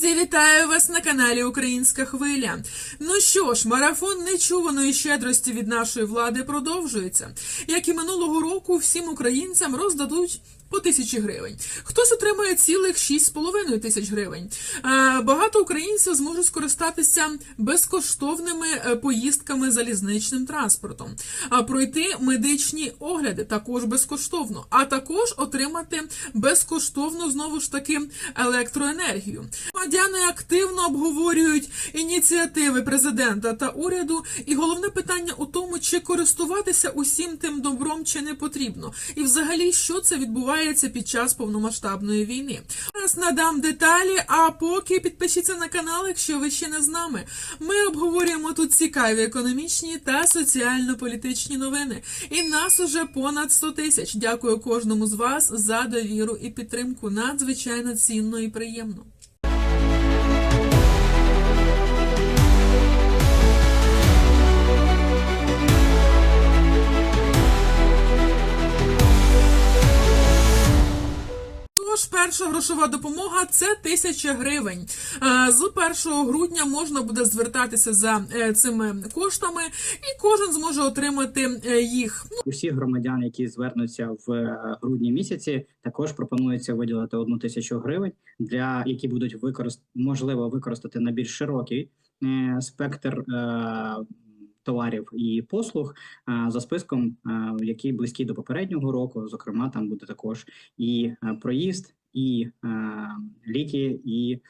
Друзі, вітаю вас на каналі Українська Хвиля. Ну що ж, марафон нечуваної щедрості від нашої влади продовжується. Як і минулого року, всім українцям роздадуть. По тисячі гривень. Хтось отримає цілих 6,5 тисяч гривень. Е, Багато українців зможуть скористатися безкоштовними е, поїздками залізничним транспортом, а пройти медичні огляди також безкоштовно, а також отримати безкоштовно знову ж таки електроенергію. Громадяни активно обговорюють ініціативи президента та уряду, і головне питання у тому, чи користуватися усім тим добром, чи не потрібно, і взагалі що це відбувається під час повномасштабної війни. Зараз надам деталі. А поки підпишіться на канал, якщо ви ще не з нами. Ми обговорюємо тут цікаві економічні та соціально-політичні новини. І нас уже понад 100 тисяч. Дякую кожному з вас за довіру і підтримку. Надзвичайно цінно і приємно. Тож перша грошова допомога це тисяча гривень. Е, З 1 грудня можна буде звертатися за е, цими коштами, і кожен зможе отримати е, їх. Ну, Усі громадян, які звернуться в грудні місяці, також пропонується виділити одну тисячу гривень, для які будуть використ... можливо використати на більш широкий спектр. Товарів і послуг за списком, який близький до попереднього року. Зокрема, там буде також і е, проїзд, і е, ліки, і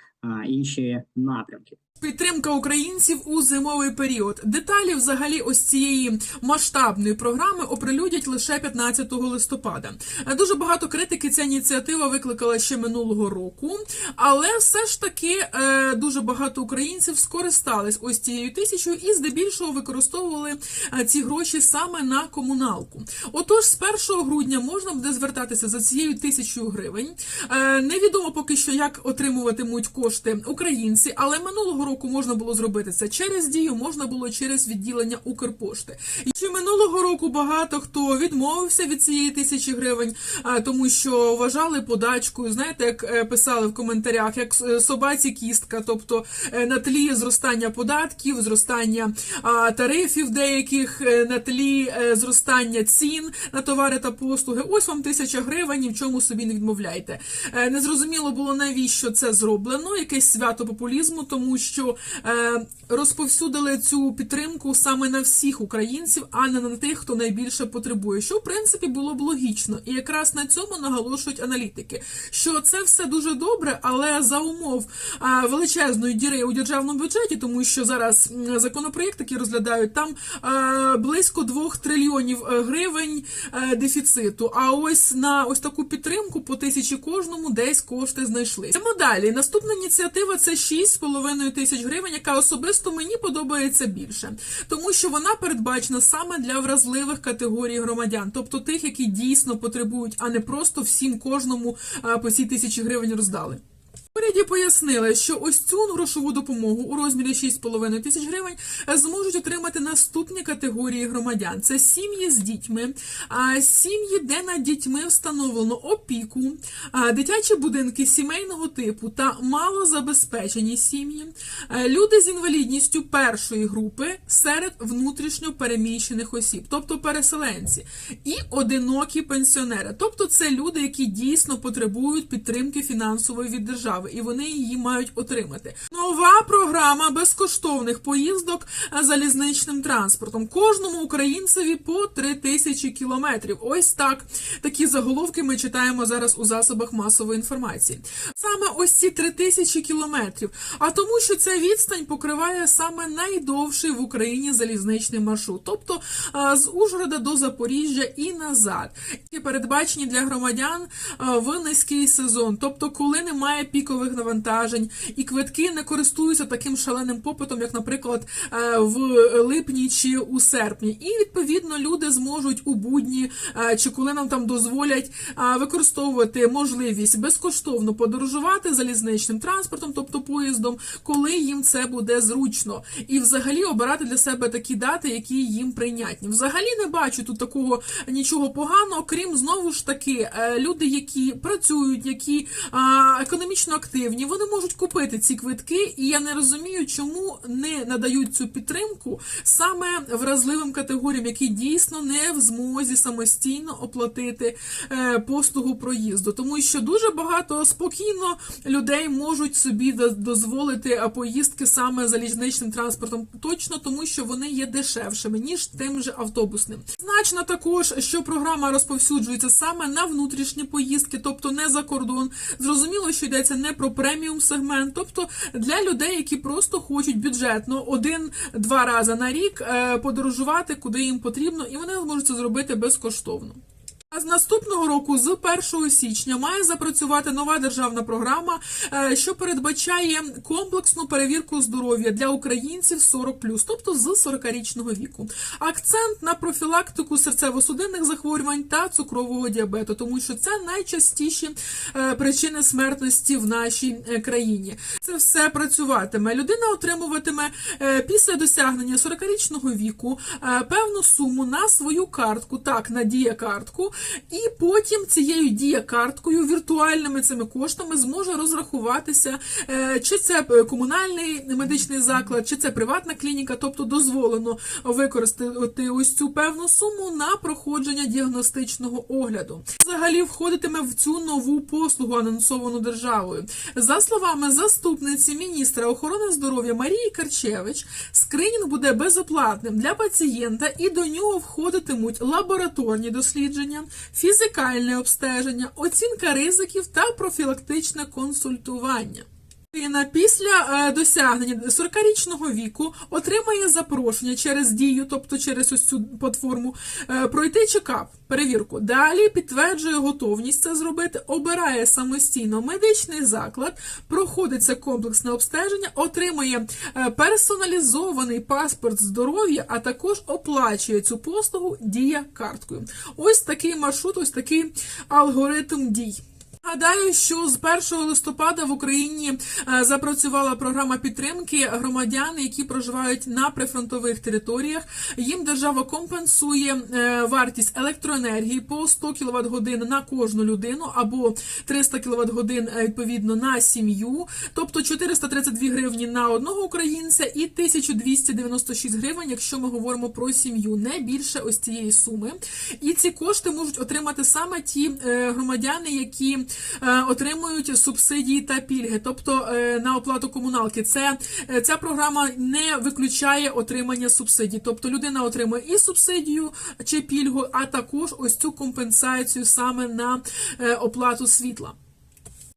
інші напрямки. Підтримка українців у зимовий період. Деталі взагалі ось цієї масштабної програми оприлюдять лише 15 листопада. Дуже багато критики ця ініціатива викликала ще минулого року, але все ж таки е, дуже багато українців скористались ось цією тисячою і здебільшого використовували е, ці гроші саме на комуналку. Отож, з 1 грудня можна буде звертатися за цією тисячою гривень. Е, Невідомо поки що, як отримуватимуть кошти українці, але минулого року можна було зробити це через дію, можна було через відділення Укрпошти. І ще минулого року багато хто відмовився від цієї тисячі гривень, тому що вважали подачкою. Знаєте, як е, писали в коментарях, як е, собаці кістка, тобто е, на тлі зростання податків, зростання тарифів деяких, на тлі зростання цін на товари та послуги. Ось вам тисяча гривень, ні в чому собі не відмовляйте. Незрозуміло було навіщо це зроблено, якесь свято популізму, тому що е, розповсюдили цю підтримку саме на всіх українців, а не на тих, хто найбільше потребує. Що в принципі було б логічно, і якраз на цьому наголошують аналітики, що це все дуже добре, але за умов е, величезної діри у державному бюджеті, тому що зараз законопроєкт, який розглядають, там е, близько 2 трильйонів е, гривень е, дефіциту. А ось на ось таку підтримку по тисячі кожному десь кошти знайшли. Йдемо далі. Наступна ініціатива це 6,5 тисяч гривень, яка особисто мені подобається більше, тому що вона передбачена саме для вразливих категорій громадян, тобто тих, які дійсно потребують, а не просто всім кожному е, по цій тисячі гривень роздали. Уряді пояснили, що ось цю грошову допомогу у розмірі 6,5 тисяч гривень е, зможуть отримати наступні категорії громадян: це сім'ї з дітьми, сім'ї, де над дітьми встановлено опіку, дитячі будинки сімейного типу та малозабезпечені сім'ї, е, люди з інвалідністю першої групи серед внутрішньо переміщених осіб, тобто переселенці, і одинокі пенсіонери, тобто це люди, які дійсно потребують підтримки фінансової від держави, і вони її мають отримати. Нова програма безкоштовних поїздок залізничним транспортом. Кожному українцеві по 3 тисячі кілометрів. Ось так такі заголовки ми читаємо зараз у засобах масової інформації. Саме ось ці 3 тисячі кілометрів. А тому, що ця відстань покриває саме найдовший в Україні залізничний маршрут, тобто з Ужгорода до Запоріжжя і назад. І передбачені для громадян в низький сезон, тобто коли немає пікових навантажень, і квитки не користуються таким шаленим попитом, як, наприклад, е, в липні чи у серпні. І відповідно люди зможуть у будні е, чи коли нам там дозволять е, використовувати можливість безкоштовно подорожувати залізничним транспортом, тобто поїздом, коли їм це буде зручно, і взагалі обирати для себе такі дати, які їм прийнятні. Взагалі не бачу тут такого нічого поганого, крім знову ж таки люди, які працюють, які економічно активні, вони можуть купити ці квитки, і я не розумію, чому не надають цю підтримку саме вразливим категоріям, які дійсно не в змозі самостійно оплатити е, послугу проїзду, тому що дуже багато спокійно людей можуть собі дозволити е, поїздки саме залізничним транспортом, точно тому, що вони є дешевшими ніж тим же автобусним. Значно також, що програма розповсюджується саме на внутрішні поїздки, тобто не за кордон. Зрозуміло, що йдеться не про преміум сегмент, тобто для людей, які просто хочуть бюджетно один-два рази на рік е, подорожувати, куди їм потрібно, і вони зможуть це зробити безкоштовно. З наступного року, з 1 січня, має запрацювати нова державна програма, е, що передбачає комплексну перевірку здоров'я для українців 40+, тобто з 40-річного віку. Акцент на профілактику серцево-судинних захворювань та цукрового діабету, тому що це найчастіші е, причини смертності в нашій е, країні. Це все працюватиме. Людина отримуватиме після досягнення 40-річного віку певну суму на свою картку, так, на діякартку, і потім цією діякарткою, віртуальними цими коштами зможе розрахуватися, е, чи це е, комунальний медичний заклад, чи це приватна клініка, тобто дозволено використати ось цю певну суму на проходження діагностичного огляду. Взагалі входитиме в цю нову послугу, анонсовану державою. За словами заступниці міністра охорони здоров'я Марії Карчевич, скринінг буде безоплатним для пацієнта, і до нього входитимуть лабораторні дослідження, фізикальне обстеження, оцінка ризиків та профілактичне консультування. Після е, досягнення 40-річного віку отримає запрошення через дію, тобто через ось цю платформу, е, пройти чекап, перевірку. Далі підтверджує готовність це зробити, обирає самостійно медичний заклад, проходить це комплексне обстеження, отримує е, персоналізований паспорт здоров'я, а також оплачує цю послугу дія карткою. Ось такий маршрут, ось такий алгоритм дій. Нагадаю, що з 1 листопада в Україні е, запрацювала програма підтримки громадян, які проживають на прифронтових територіях. Їм держава компенсує е, вартість електроенергії по 100 кВт годин на кожну людину або 300 кВт годин е, відповідно на сім'ю, тобто 432 гривні на одного українця і 1296 гривень, якщо ми говоримо про сім'ю, не більше ось цієї суми. І ці кошти можуть отримати саме ті громадяни, які отримують субсидії та пільги, тобто е, на оплату комуналки. Це е, ця програма не виключає отримання субсидій. Тобто людина отримує і субсидію чи пільгу, а також ось цю компенсацію саме на е, оплату світла.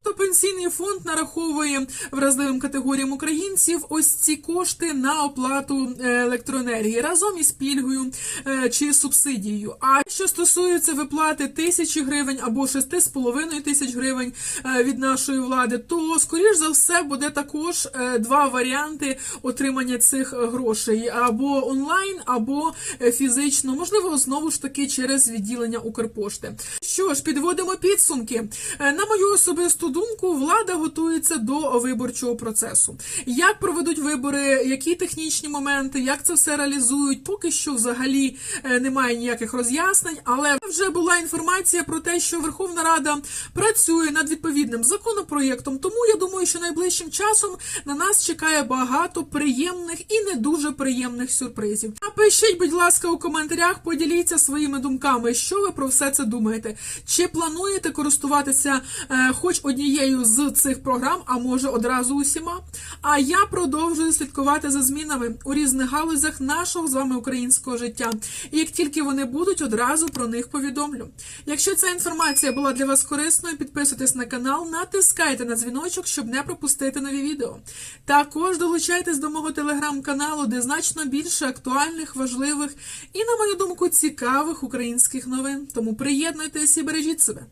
То пенсійний фонд нараховує вразливим категоріям українців ось ці кошти на оплату е, електроенергії разом із пільгою е, чи субсидією. А що стосується виплати тисячі гривень або шести з половиною тисяч гривень е, від нашої влади, то скоріш за все буде також два варіанти отримання цих грошей: або онлайн, або фізично, можливо, знову ж таки через відділення Укрпошти. Що ж, підводимо підсумки. На мою особисту думку, влада готується до виборчого процесу. Як проведуть вибори, які технічні моменти, як це все реалізують, поки що взагалі е, немає ніяких роз'яснень, але вже була інформація про те, що Верховна Рада працює над відповідним законопроєктом. Тому я думаю, що найближчим часом на нас чекає багато приємних і не дуже приємних сюрпризів. Напишіть, будь ласка, у коментарях, поділіться своїми думками, що ви про все це думаєте. Чи плануєте користуватися е, хоч однією з цих програм, а може одразу усіма? А я продовжую слідкувати за змінами у різних галузях нашого з вами українського життя. І як тільки вони будуть, одразу про них повідомлю. Якщо ця інформація була для вас корисною, підписуйтесь на канал, натискайте на дзвіночок, щоб не пропустити нові відео. Також долучайтесь до мого телеграм-каналу, де значно більше актуальних, важливих і, на мою думку, цікавих українських новин. Тому приєднуйтесь і бережіть себе.